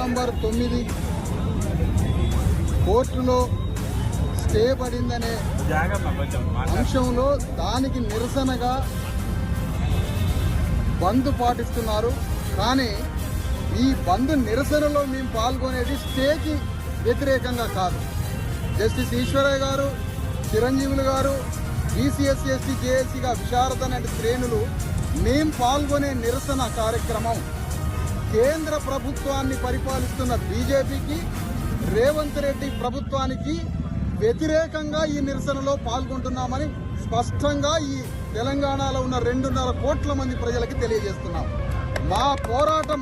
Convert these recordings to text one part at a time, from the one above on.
Number తొమ్మిది. కోర్టులో stay పడిందనే అంశంలో దానికి నిరసనగా బంద్ పాటిస్తున్నారు. కానీ ఈ బంద్ నిరసనలో మేము పాల్గొనేది స్టేకి వ్యతిరేకంగా కాదు. జస్టిస్ ఈశ్వరయ్య గారు చిరంజీవులు గారు బీసీఎస్ఎస్సీ ఎస్టీ జేఏసీగా విశారద నటి శ్రేణులు మేం పాల్గొనే నిరసన కార్యక్రమం. కేంద్ర ప్రభుత్వాన్ని పరిపాలిస్తున్న బీజేపీకి రేవంత్ రెడ్డి ప్రభుత్వానికి వ్యతిరేకంగా ఈ నిరసనలో పాల్గొంటున్నామని స్పష్టంగా ఈ తెలంగాణలో ఉన్న రెండున్నర కోట్ల మంది ప్రజలకి తెలియజేస్తున్నాం. మా పోరాటం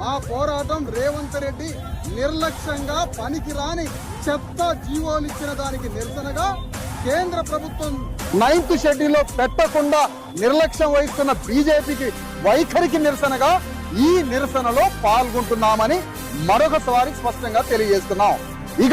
మా పోరాటం రేవంత్ రెడ్డి నిర్లక్ష్యంగా పనికిరాని చెత్త జీవోలు ఇచ్చిన దానికి నిరసనగా కేంద్ర ప్రభుత్వం నైన్త్ షెడ్యూల్లో పెట్టకుండా నిర్లక్ష్యం వహిస్తున్న బీజేపీకి వైఖరికి నిరసనగా ఈ నిరసనలో పాల్గొంటున్నామని మరొకసారి స్పష్టంగా తెలియజేస్తున్నాం. ఇక